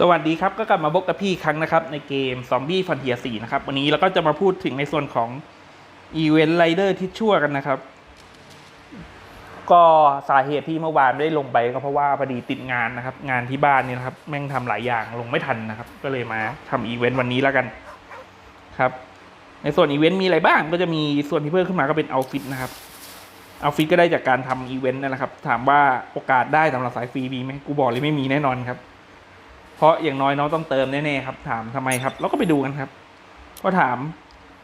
สวัสดีครับ ก็กลับมาพบกับพี่ครั้งนะครับ ในเกม Zombie Frontier 4นะครับ วันนี้เราก็จะมาพูดถึงในส่วนของ Event Rider ที่ชั่วกันนะครับ ก็สาเหตุที่เมื่อวานไม่ได้ลงไปก็เพราะว่าพอดีติดงานนะครับ งานที่บ้านเนี่ยนะครับ แม่งทำหลายอย่างลงไม่ทันนะครับ ก็เลยมาทำอีเวนต์วันนี้แล้วกันครับ ในส่วนอีเวนต์มีอะไรบ้าง ก็จะมีส่วนที่เพิ่มขึ้นมาก็เป็นเอาฟิตนะครับเอาฟิตก็ได้จากการทำอีเวนต์นั่นแหละครับ ถามว่าโอกาสได้สำหรับสายฟรีมีไหมกูบอกเลยไม่มีแน่นอนครับ เพราะอย่างน้อยน้องต้องเติมแน่ๆครับ ถามทำไมครับเราก็ไปดูกันครับ ก็ถาม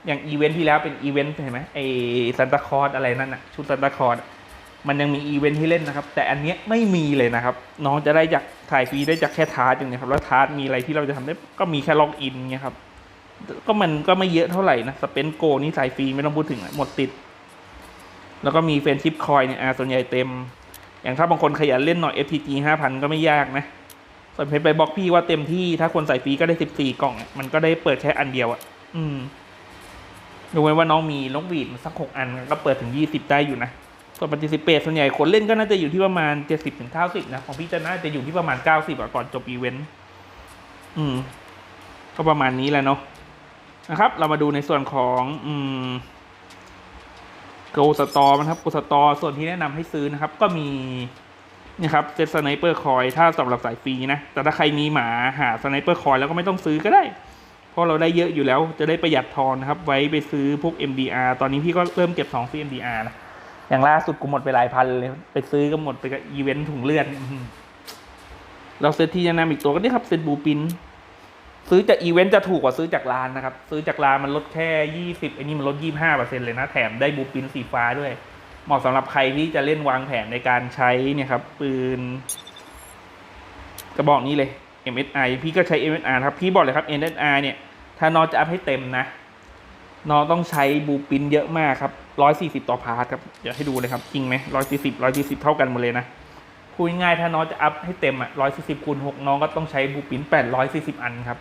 อย่างอีเวนท์ที่แล้วเป็นอีเวนต์เห็นไหมไอซันตาคอร์ดอะไรนั่นนะชุดซันตาคอร์ดมันยังมีอีเวนท์ที่เล่นนะครับ แต่อันเนี้ยไม่มีเลยนะครับ น้องจะได้จากถ่ายฟรีได้จากแค่ทาร์ตอย่างเนี้ยครับ แล้วทาร์ตมีอะไรที่เราจะทำได้ก็มีแค่ล็อกอินเงี้ยครับ ก็มันก็ไม่เยอะเท่าไหร่นะสเปนโกนี่สายฟรีไม่ต้องพูดถึงหมดติด แล้วก็มีเฟนชิปคอยเนี่ยอ่าส่วนใหญ่เต็ม อย่างถ้าบางคนขยันเล่นหน่อย FTG 5,000 ก็ไม่ยากนะ ส่วนเพชรไปบอกพี่ว่าเต็มที่ถ้าคนใส่ฟรีก็ได้สิบสี่กล่อง มันก็ได้เปิดแค่อันเดียวอะ อืมดูไว้ว่าน้องมีลกวีดสักหกอันก็เปิดถึงยี่สิบได้อยู่นะส่วนปฏิสิเปตส่วนใหญ่คนเล่นก็น่าจะอยู่ที่ประมาณเจ็ดสิบถึงเก้าสิบนะของพี่จะน่าจะอยู่ที่ประมาณเก้าสิบก่อนจบอีเวนต์อืม ก็ประมาณนี้แหละเนาะนะครับ เรามาดูในส่วนของ อืมโกสตอนะครับโกสตอส่วนที่แนะนำให้ซื้อนะครับ ก็มี นี่ครับเซตสไนเปอร์คอยถ้าสำหรับสายฟรีนะ แต่ถ้าใครมีหมาหาสไนเปอร์คอยแล้วก็ไม่ต้องซื้อก็ได้ เพราะเราได้เยอะอยู่แล้วจะได้ประหยัดทอนนะครับ ไว้ไปซื้อพวก MDR ตอนนี้พี่ก็เริ่มเก็บทองซื้อ MDR นะอย่างล่าสุดกูหมดไปหลายพันเลย ไปซื้อก็หมดไปกับอีเวนต์ถุงเลือดเราเซตที่จะนำอีกตัวก็นี่ครับเซตบูปินซื้อจากอีเวนต์จะถูกกว่าซื้อจากร้านนะครับ ซื้อจากร้านมันลดแค่ยี่สิบไอ้นี่มันลดยี่ห้าเปอร์เซ็นเลยนะ แถมได้บูปินสีฟ้าด้วย เหมาะสำหรับใครที่จะเล่นวางแผนในการใช้เนี่ยครับ ปืนกระบอกนี้เลย MSI พี่ก็ใช้ MSR ครับ พี่บอกเลยครับ MSR เนี่ย ถ้าน้องจะอัพให้เต็มนะน้องต้องใช้บูปินเยอะมากครับร้อยสี่สิบต่อพาร์ทครับ เดี๋ยวให้ดูเลยครับ จริงไหมร้อยสี่สิบร้อยสี่สิบเท่ากันหมดเลยนะพูดง่ายถ้าน้องจะอัพให้เต็มอะร้อยสี่สิบคูณหกน้องก็ต้องใช้บูปินแปดร้อยสี่สิบอันครับ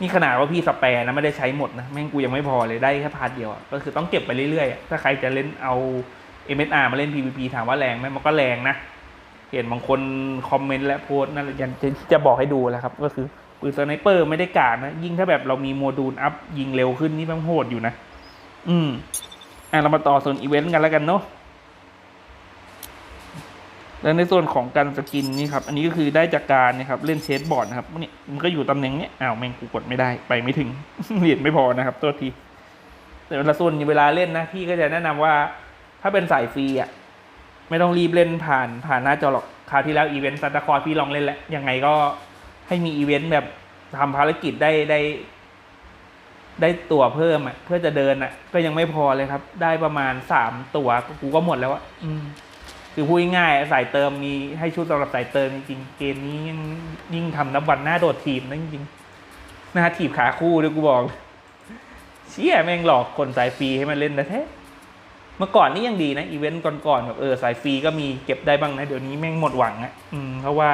นี่ขนาดว่าพี่สแปร์นะไม่ได้ใช้หมดนะ แม่งกูยังไม่พอเลยได้แค่พาร์ทเดียวอะก็คือต้องเก็บไปเรื่อยๆ ถ้าใครจะเล่นเอา MSR มาเล่น PVP ถามว่าแรงไหมมันก็แรงนะ เห็นบางคนคอมเมนต์และโพสต์นั่นแหละยังจะจะบอกให้ดูแหล้วครับ ก็คือปืนสไนเปอร์ไม่ได้กากนะ ยิ่งถ้าแบบเรามีโมดูลอัพยิงเร็วขึ้นนี่มันโหดอยู่นะ อืม อะเรามาต่อส่วนอีเวนต์กันแล้วกันเนาะแล้วในส่วนของการสกินนี่ครับ อันนี้ก็คือได้จากการนะครับเล่นเชสบอร์ดนะครับนี่มันก็อยู่ตำแหน่งเนี้ยอ้าวแม่งกูกดไม่ได้ไปไม่ถึงเหรียญไม่พอนะครับตัวทีแต่เวลาส่วนเวลาเล่นนะพี่ก็จะแนะนำว่า ถ้าเป็นสายฟรีอะไม่ต้องรีบเล่นผ่านผ่านหน้าจอหรอกคราวที่แล้วอีเวนต์ซันตาคอร์พี่ลองเล่นแล้ว ยังไงก็ให้มีอีเวนต์แบบทำภารกิจได้ได้ ได้ตั๋วเพิ่มอะ เพื่อจะเดินอะ ก็ยังไม่พอเลยครับ ได้ประมาณสามตั๋วกูก็หมดแล้วอะอืมคือพูดง่ายๆสายเติมมีให้ชุดสำหรับสายเติมจริงเกมนี้ยิ่งยิ่งทำนับวันหน้าโดดทีมนะจริงหน้าทีบขาคู่ด้วยกูบอกเลยเชี่ยแม่งหลอกคนสายฟรีให้มันเล่นนะแท้ เมื่อก่อนนี่ยังดีนะอีเวนต์ก่อนๆแบบเออสายฟรีก็มีเก็บได้บ้างนะ เดี๋ยวนี้แม่งหมดหวังอะอืมเพราะว่า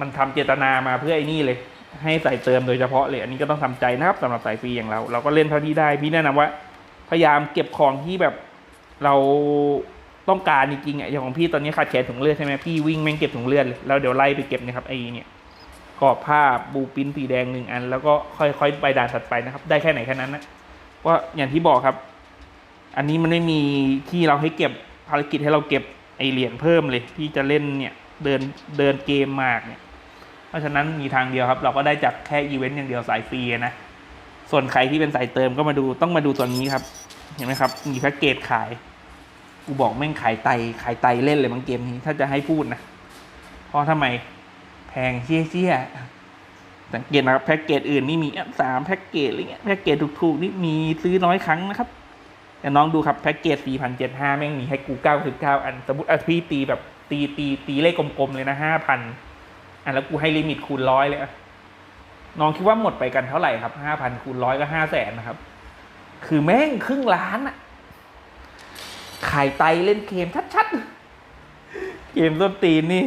มันทำเจตนามาเพื่อไอ้นี่เลย ให้สายเติมโดยเฉพาะเลย อันนี้ก็ต้องทำใจนะครับสำหรับสายฟรีอย่างเรา เราก็เล่นเท่าที่ได้ พี่แนะนำว่า พยายามเก็บของที่แบบเราต้องการจริงๆอะอย่างของพี่ตอนนี้ขาดแคลนถุงเลือดใช่ไหมพี่วิ่งแม่งเก็บถุงเลือดเลยแล้วเดี๋ยวไล่ไปเก็บนะครับไอ้เนี่ยกรอบผ้าบูปิ้นสีแดงหนึ่งอัน แล้วก็ค่อยๆไปด่านถัดไปนะครับ ได้แค่ไหนแค่นั้นนะว่าอย่างที่บอกครับ อันนี้มันไม่มีที่เราให้เก็บภารกิจให้เราเก็บไอเหรียญเพิ่มเลยที่จะเล่นเนี่ยเดินเดินเกมมากเนี่ย เพราะฉะนั้นมีทางเดียวครับ เราก็ได้จากแค่อีเวนต์อย่างเดียวสายฟรีนะ ส่วนใครที่เป็นสายเติมก็มาดูต้องมาดูตัวนี้ครับ เห็นไหมครับ มีแพ็กเกจขาย กูบอกแม่งขายไตขายไตเล่นเลยบางเกมนี้ถ้าจะให้พูดนะ เพราะทำไมแพงเชี่ยเชี่ยสังเกตนะครับแพ็กเกจอื่นนี่มีสามแพ็กเกจอะไรเงี้ยแพ็กเกจถูกๆนี่มีซื้อน้อยครั้งนะครับ น้องดูครับแพ็กเกจ 4,705 แม่งมีให้กู 99 อัน สมมติอะพี่ตีแบบตีตีตีเลขกลมๆเลยนะ 5,000อะแล้วกูให้ลิมิตคูณร้อยเลยอะน้องคิดว่าหมดไปกันเท่าไหร่ครับ 5,000คูณร้อยก็5แสนนะครับ คือแม่งครึ่งล้านอะขายไตเล่นเกมชัดๆ เกมต้นตีนนี่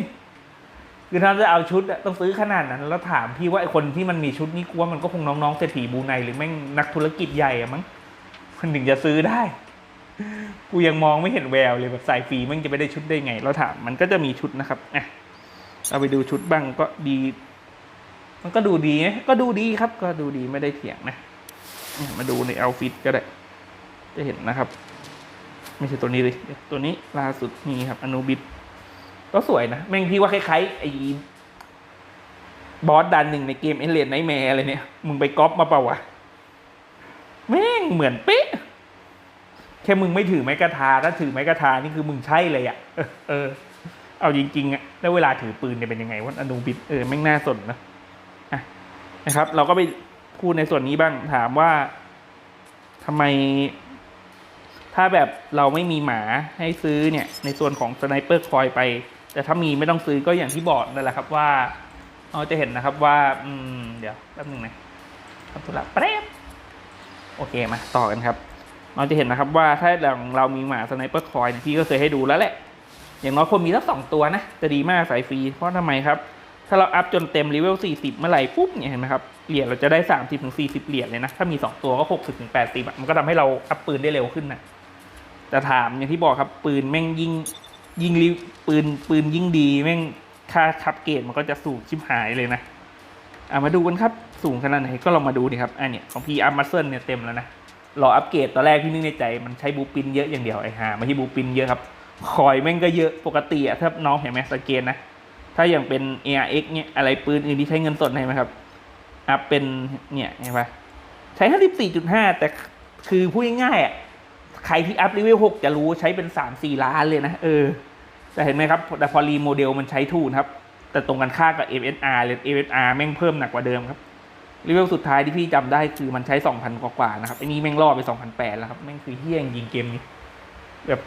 คือถ้าจะเอาชุดอะต้องซื้อขนาดนั้น แล้วถามพี่ว่าไอคนที่มันมีชุดนี้กูว่ามันก็คงน้องๆเศรษฐีบูไนหรือแม่งนักธุรกิจใหญ่อะมั้ง มันถึงจะซื้อได้ กูยังมองไม่เห็นแววเลยแบบสายฟรีมันจะไปได้ชุดได้ไง เราถามมันก็จะมีชุดนะครับอะเราไปดูชุดบ้างก็ดี มันก็ดูดีไงก็ดูดีครับ ก็ดูดีไม่ได้เถียงนะมาดูในเอาฟิตก็ได้ จะเห็นนะครับ ไม่ใช่ตัวนี้เลยตัวนี้ล่าสุดนี่ครับอนูบิดก็สวยนะแม่งพี่ว่าคล้ายๆไอ้บอสดันหนึ่งในเกมเอเลนไนแมร์อะไรเนี่ย มึงไปก๊อปมาเปล่าวะ งเหมือนเป๊ะแค่มึงไม่ถือไม้กระทาถ้าถือไม้กระทานี่คือมึงใช่เลยอะ่ะเออ เอาจริงๆอะแล้วเวลาถือปืนเนี่ยเป็นยังไงวะอนูบิดเออแม่งน่าสนนะอะนะครับ เราก็ไปพูดในส่วนนี้บ้างถามว่าทำไม ถ้าแบบเราไม่มีหมาให้ซื้อเนี่ย ในส่วนของสไนเปอร์คอยไป แต่ถ้ามีไม่ต้องซื้อก็อย่างที่บอกนั่นแหละครับว่าเราจะเห็นนะครับว่า อืม เดี๋ยวแป๊บนึงนะทำธุระแป๊บ โอเคมาต่อกันครับ เราจะเห็นนะครับว่าถ้าเราเรามีหมาสไนเปอร์คอยเนี่ยพี่ก็เคยให้ดูแล้วแหละ อย่างน้อยคนมีสักสองตัวนะ จะดีมากสายฟรี เพราะทำไมครับ ถ้าเราอัพจนเต็มเลเวล40 เมื่อไหร่ปุ๊บเนี่ยเห็นไหมครับ เหรียญเราจะได้ 30ถึง40เหรียญเลยนะ ถ้ามี 2 ตัวก็ 60ถึง80อะมันก็ทำให้เราอัพปืนได้เร็วขึ้นนะแต่ถามอย่างที่บอกครับปืนแม่งยิ่งยิ่งรีปืนปืนยิ่งดีแม่งค่าคับเกรดมันก็จะสูงชิบหายเลยนะอะมาดูกันครับ สูงขนาดไหนก็ลองมาดูดิครับอันเนี้ยของพี่อัพมัสเซิลเนี่ยเต็มแล้วนะรออัปเกรดตอนแรกพี่นึกในใจมันใช้บูปินเยอะอย่างเดียวไอ้ห่าไม่ใช่บูปินเยอะครับคอยแม่งก็เยอะปกติอะถ้าน้องเห็นไหมสเกนนะถ้าอย่างเป็น ARX เนี่ยอะไรปืนอื่นที่ใช้เงินสดเห็นไหมครับอัพเป็นเนี่ยเห็นปะใช้54.5แต่คือพูดง่ายๆอะใครที่อัพเลเวล6จะรู้ใช้เป็น3-4ล้านเลยนะเออแต่เห็นไหมครับแต่พอรีโมเดลมันใช้ถูนครับ แต่ตรงกันข้ากับ MSR เลย MSR แม่งเพิ่มหนักกว่าเดิมครับ เลเวลสุดท้ายที่พี่จำได้คือมันใช้ 2,000 กว่าๆนะครับไอ้นี่แม่งล่อไป 2,800 แล้วครับ แม่งคือเฮี้ยงยิงเกมนี้ แบบ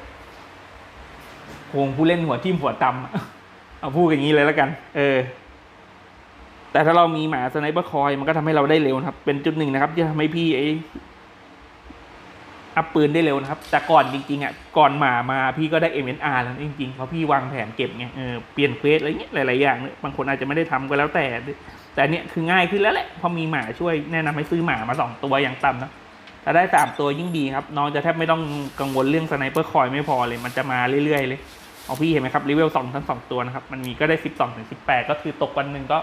โคงผู้เล่นหัวทิ่มหัวตำอะเอาพูดอย่างนี้เลยแล้วกัน เออ แต่ถ้าเรามีหมาสไนเปอร์คอย มันก็ทำให้เราได้เร็วนะครับ เป็นจุดหนึ่งนะครับที่ทำให้พี่ไอ อัพปืนได้เร็วนะครับ แต่ก่อนจริงๆอะก่อนหมามาพี่ก็ได้ MNR แล้วจริงๆเพราะพี่วางแผนเก็บไงเออเปลี่ยนเควสอะไรเงี้ยหลายๆอย่างเนี่ยบางคนอาจจะไม่ได้ทำก็แล้วแต่ แต่เนี้ยคือง่ายขึ้นแล้วแหละพอมีหมาช่วยแนะนำให้ซื้อหมามาสองตัวอย่างต่ำนะถ้าได้สามตัวยิ่งดีครับ น้องจะแทบไม่ต้องกังวลเรื่องสไนเปอร์คอยไม่พอเลยมันจะมาเรื่อยๆเลยเอาพี่เห็นไหมครับเลเวลสองทั้งสองตัวนะครับมันมีก็ได้สิบสองถึงสิบแปดก็คือตกวันหนึ่งก็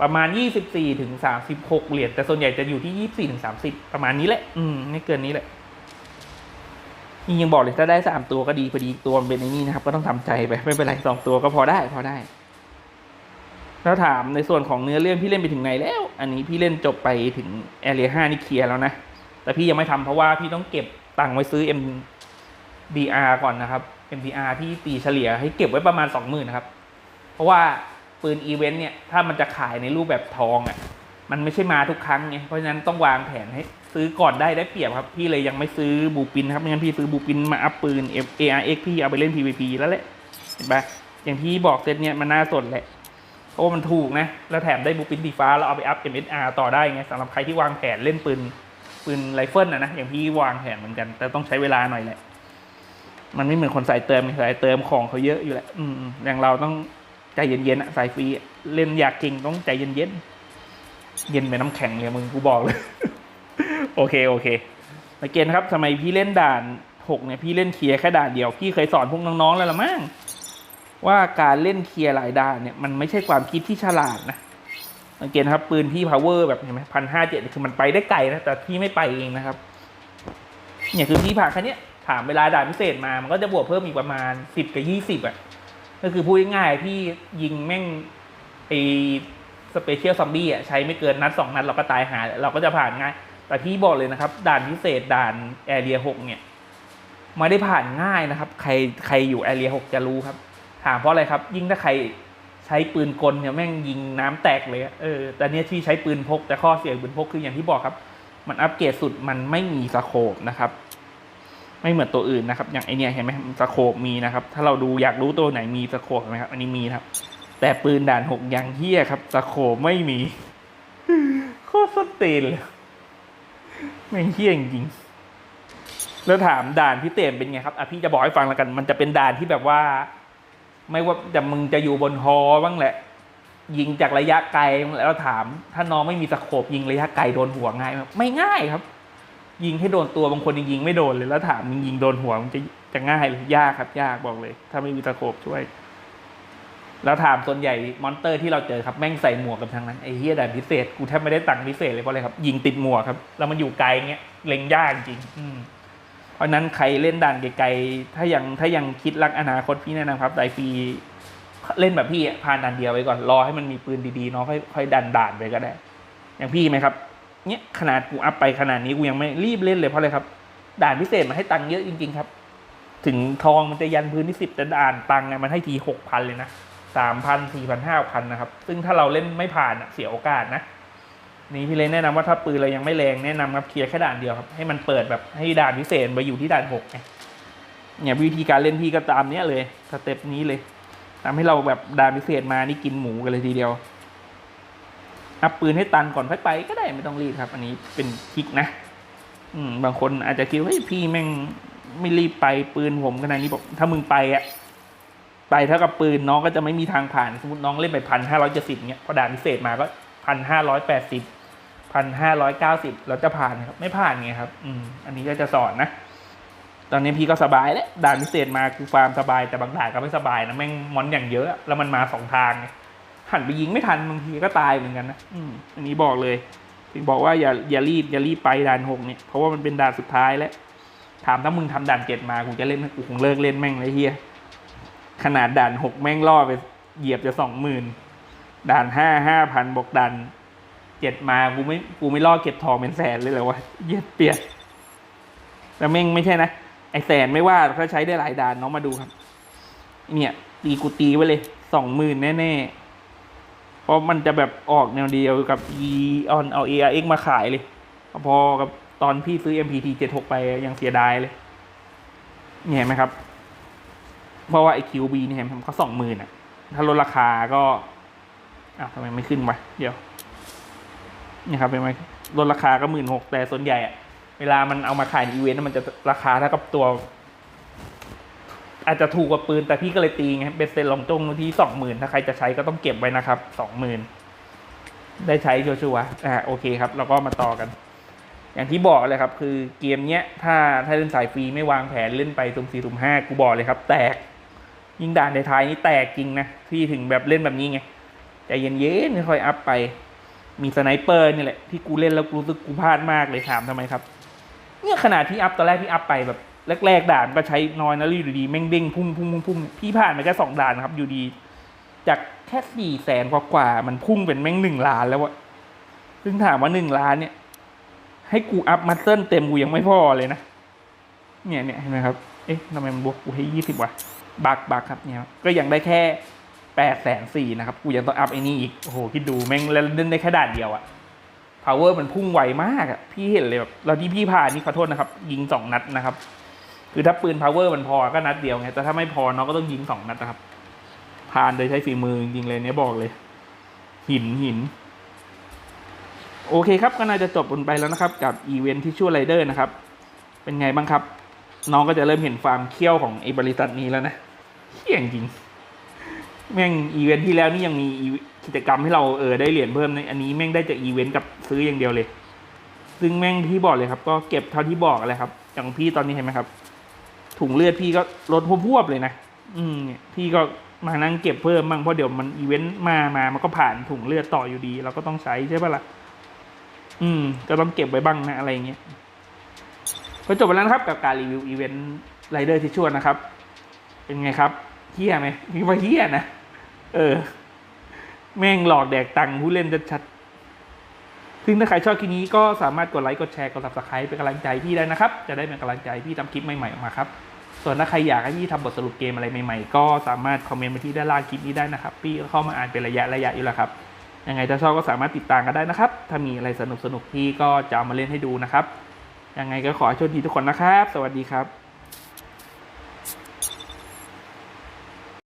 ประมาณยี่สิบสี่ถึงสามสิบหกเหรียญ แต่ส่วนใหญ่จะอยู่ที่ยี่สี่ถึงสามสิบประมาณนี้แหละ อืม ไม่เกินนี้แหละ นี่ยังบอกเลยถ้าได้สามตัวก็ดีพอดีตัวเป็นไอ้นี่นะครับ ก็ต้องทำใจไปไม่เป็นไรสองตัวก็พอได้พอได้ แล้วถามในส่วนของเนื้อเรื่องพี่เล่นไปถึงไหนแล้ว อันนี้พี่เล่นจบไปถึงแอเรียห้านี่เคลียร์แล้วนะแต่พี่ยังไม่ทำเพราะว่าพี่ต้องเก็บตังค์ไว้ซื้อ MDR ก่อนนะครับ MDR ที่ตีเฉลี่ยให้เก็บไว้ประมาณ20,000นะครับ เพราะว่าปืนอีเวนต์เนี่ยถ้ามันจะขายในรูปแบบทองอะ่ะมันไม่ใช่มาทุกครั้งไงเพราะฉะนั้นต้องวางแผนให้ ซื้อก่อนได้ได้เปรียบครับ พี่เลยยังไม่ซื้อบูปินครับไม่งั้นพี่ซื้อบูปินมาอัพปืน ARX พี่เอาไปเล่น PVP แล้วแหละเห็นปะอย่างที่บอกเซตเนี่ยมันน่าสนแหละเพราะว่ามันถูกนะ แล้วแถมได้บูปินสีฟ้าแล้วเอาไปอัพ MSR ต่อได้ไงสำหรับใครที่วางแผนเล่นปืนปืนไรเฟิลนะนะอย่างพี่วางแผนเหมือนกัน แต่ต้องใช้เวลาหน่อยแหละ มันไม่เหมือนคนสายเติมสายเติมของเขาเยอะอยู่แหละ อืมอย่างเราต้องใจเย็นๆอะสายฟรีเล่นอยากจริงต้องใจเย็นๆเย็นเป็นน้ำแข็งเลยมึงกูบอกเลย โอเคโอเคสังเกตนครับทำไมพี่เล่นด่านหกเนี่ยพี่เล่นเคลียร์แค่ด่านเดียวพี่เคยสอนพวกน้องๆแล้วละมั้งว่าการเล่นเคลียร์หลายด่านเนี่ยมันไม่ใช่ความคิดที่ฉลาดนะสังเกตนครับปืนพี่ power แบบเห็นไหมพันห้าเจ็ดคือมันไปได้ไกลนะแต่พี่ไม่ไปเองนะครับ เนี่ยคือพี่ผ่านแค่เนี้ยถามเวลาด่านพิเศษมามันก็จะบวกเพิ่มอีกประมาณสิบกับยี่สิบอะก็คือพูดง่ายๆพี่ยิงแม่งไอสเปเชียลซอมบี้อะใช้ไม่เกินนัดสองนัดเราก็ตายหาเราก็จะผ่านง่าย แต่พี่บอกเลยนะครับ ด่านพิเศษด่านแอเรียหกเนี่ยไม่ได้ผ่านง่ายนะครับ ใครใครอยู่แอเรียหกจะรู้ครับ ถามเพราะอะไรครับ ยิ่งถ้าใครใช้ปืนกลเนี่ยแม่งยิงน้ำแตกเลยเออแต่เนี่ยที่ใช้ปืนพก แต่ข้อเสียปืนพกคืออย่างที่บอกครับ มันอัปเกรดสุดมันไม่มีสโคปนะครับ ไม่เหมือนตัวอื่นนะครับ อย่างไอเนี้ยเห็นไหมสโคปมีนะครับ ถ้าเราดูอยากรู้ตัวไหนมีสโคปไหมครับ อันนี้มีครับ แต่ปืนด่านหกยังเฮี้ยครับสโคปไม่มีโคตรสตีนเลย ไม่งเฮี้ยจริงแล้วถามด่านพี่เต็มเป็นไงครับอะพี่จะบอกให้ฟังแล้วกัน มันจะเป็นด่านที่แบบว่า ไม่ว่าแต่มึงจะอยู่บนฮอบ้างแหละ ยิงจากระยะไกลแล้วถาม ถ้าน้องไม่มีสโคปยิงระยะไกลโดนหัวง่ายไหมไม่ง่ายครับ ยิงให้โดนตัวบางคนยังยิงไม่โดนเลยแล้วถามมึงยิงโดนหัวมันจะจะง่ายเลยยากครับ ยากบอกเลย ถ้าไม่มีสโคปช่วย แล้วถามส่วนใหญ่มอนเตอร์ที่เราเจอครับแม่งใส่หมวกกับทางนั้นไอ้เฮียด่านพิเศษกูแทบไม่ได้ตังค์พิเศษเลยเพราะอะไรครับ ยิงติดหมวกครับ แล้วมันอยู่ไกลเงี้ยเล็งยากจริงอืมเพราะนั้นใครเล่นด่านไกลๆถ้ายังถ้ายังคิดรักอนาคตพี่แนะนำครับไดฟีเล่นแบบพี่ผ่านด่านเดียวไว้ก่อนรอให้มันมีปืนดีๆเนาะค่อยค่อยดันด่านไปก็ได้ อย่างพี่ไหมครับเนี้ยขนาดกูอัพไปขนาดนี้กูยังไม่รีบเล่นเลยเพราะอะไรครับ ด่านพิเศษมันให้ตังค์เยอะจริง ๆ ครับ ถึงทองมันจะยันพื้นที่สิบแต่ด่านตังค์มันให้ทีหกพันเลยนะ สามพันสี่พันห้าพันนะครับ ซึ่งถ้าเราเล่นไม่ผ่านเสียโอกาสนะนี่พี่เลยแนะนำว่าถ้าปืนเรายังไม่แรงแนะนำครับเคลียร์แค่ด่านเดียวครับให้มันเปิดแบบให้ด่านพิเศษไปอยู่ที่ด่านหกไงเนี่ยวิธีการเล่นพี่ก็ตามเนี้ยเลยสเต็ปนี้เลยทำให้เราแบบด่านพิเศษมานี่กินหมูกันเลยทีเดียวอัพปืนให้ตันก่อนค่อยไปก็ได้ไม่ต้องรีบครับ อันนี้เป็นทริกนะ อืมบางคนอาจจะคิดว่าพี่แม่งไม่รีบไปปืนผมขนาดนี้บอกถ้ามึงไปอะ ไปเท่ากับปืนน้องก็จะไม่มีทางผ่าน สมมติน้องเล่นไปพันห้าร้อยเจ็ดสิบเนี้ยพอด่านพิเศษมาก็พันห้าร้อยแปดสิบพันห้าร้อยเก้าสิบเราจะผ่านครับ ไม่ผ่านไงครับ อืม อันนี้ก็จะสอนนะ ตอนนี้พี่ก็สบายแล้วด่านพิเศษมาคือฟาร์มสบายแต่บางด่านก็ไม่สบายนะแม่งมอนอย่างเยอะ แล้วมันมาสองทางหันไปยิงไม่ทันบางทีก็ตายเหมือนกันนะอืมอันนี้บอกเลยถึงบอกว่าอย่าอย่ารีบอย่ารีบไปด่านหกเนี่ยเพราะว่ามันเป็นด่านสุดท้ายแล้วถามถ้ามึงทำด่านเจ็ดมากูจะเล่นกูคงเลิกเล่นแม่งเลยเฮีย ขนาดด่านหกแม่งล่อไปเหยียบจะสองหมื่นด่านห้าห้าพันบอกด่านเจ็ดมากูไม่กูไม่ล่อเก็บทองเป็นแสนเลยเหรอวะเยียดเปียดแต่แม่งไม่ใช่นะไอแสนไม่ว่าเขาใช้ได้หลายด่านน้องมาดูครับ เนี่ยตีกูตีไว้เลยสองหมื่นแน่ๆเพราะมันจะแบบออกแนวเดียวกับ e on เอา ARX มาขายเลยพอกับตอนพี่ซื้อ MPT 76ไปยังเสียดายเลยเนี่ยเห็นไหมครับ เพราะว่าไอ QB เนี่ยเห็นผมเขาสองหมื่นอะ ถ้าลดราคาก็อ้าวทำไมไม่ขึ้นวะเดี๋ยวนี่ครับเป็นไหมลดราคาก็หมื่นหกแต่ส่วนใหญ่อะเวลามันเอามาขายในอีเวนต์มันจะราคาเท่ากับตัว อาจจะถูกกว่าปืนแต่พี่ก็เลยตีไงเป็นเซ็นลองจงที่สองหมื่นถ้าใครจะใช้ก็ต้องเก็บไว้นะครับสองหมื่นได้ใช้ชัวร์ๆอ่าโอเคครับแล้วก็มาต่อกัน อย่างที่บอกเลยครับ คือเกมเนี้ย ถ้าถ้าเล่นสายฟรีไม่วางแผนเล่นไปตุ่มสี่ตุ่มห้ากูบอกเลยครับ แตก ยิงด่านในท้ายนี่แตกจริงนะพี่ถึงแบบเล่นแบบนี้ไงใจเย็นๆค่อยอัพไป มีสไนเปอร์นี่แหละที่กูเล่นแล้วกูรู้สึกกูพลาดมากเลยถามทำไมครับ เนี่ยขนาดที่อัพตอนแรกที่อัพไปแบบแรกๆด่านก็ใช้น้อยนะแล้วอยู่ดีๆแม่งเด้งพุ่งพุ่งพุ่งพุ่งพี่ผ่านไปแค่สองด่านครับอยู่ดี จากแค่สี่แสนกว่าๆมันพุ่งเป็นแม่งหนึ่งล้านแล้วอะซึ่งถามว่าหนึ่งล้านเนี่ย ให้กูอัพมัตเติ้ลเต็มกูยังไม่พอเลยนะเนี่ยเนี่ยเห็นไหมครับ เอ๊ะทำไมมันบวกกูให้ยี่สิบวะ บักบักครับเนี่ยก็ยังได้แค่แปดแสนสี่นะครับ กูยังต้องอัพไอ้นี่อีก โอ้โห คิดดูแม่งเล่นได้แค่ด่านเดียวอะ power มันพุ่งไวมากอะพี่เห็นเลยแบบเราที่พี่ผ่านนี่ขอโทษนะครับ ยิงสองนัดนะครับ คือถ้าปืน power มันพอก็นัดเดียวไง แต่ถ้าไม่พอเน้องก็ต้องยิงสองนัดนะครับ ผ่านโดยใช้ฝีมือจริงๆเลยเนี่ยบอกเลย หินหิน โอเคครับ ก็น่าจะจบลงไปแล้วนะครับ กับอีเวนท์ที่ชั่วไรเดอร์นะครับ เป็นไงบ้างครับ น้องก็จะเริ่มเห็นความเขี้ยวของไอ้บริษัทนี้แล้วนะเขี้ยงจริง แม่งอีเวนท์ที่แล้วนี่ยังมีกิจกรรมให้เราเออได้เหรียญเพิ่มในอันนี้แม่งได้จากอีเวนต์กับซื้ออย่างเดียวเลย ซึ่งแม่งที่บอกเลยครับ ก็เก็บเท่าที่บอกเลยครับ อย่างพี่ตอนนี้เห็นไหมครับ ถุงเลือดพี่ก็ลดพวบๆเลยนะอืมพี่ก็มานั่งเก็บเพิ่มบ้างเพราะเดี๋ยวมันอีเวนต์มามามันก็ผ่านถุงเลือดต่ออยู่ดี เราก็ต้องใช้ใช่ปะล่ะ อืม ก็ต้องเก็บไว้บ้างนะอะไรเงี้ย ก็จบไปแล้วนะครับกับการรีวิวอีเวนต์ไรเดอร์ที่ชวนนะครับ เป็นไงครับเฮี้ยไหมมีว่าเฮี้ยนะ เออ แม่งหลอกแดกตังค์ผู้เล่นชัดๆซึ่งถ้าใครชอบคลิปนี้ก็สามารถกดไลค์กดแชร์กด subscribe เป็นกำลังใจพี่ได้นะครับ จะได้เป็นกำลังใจพี่ทำคลิปใหม่ๆออกมาครับ ส่วนถ้าใครอยากให้พี่ทำบทสรุปเกมอะไรใหม่ๆ ก็สามารถคอมเมนต์มาที่ด้านล่างคลิปนี้ได้นะครับ พี่ก็เข้ามาอ่านเป็นระยะระยะอยู่แล้วครับยังไงถ้าชอบก็สามารถติดตามกันได้นะครับ ถ้ามีอะไรสนุกๆพี่ก็จะเอามาเล่นให้ดูนะครับ ยังไงก็ขอให้โชคดีทุกคนนะครับ สวัสดีครับ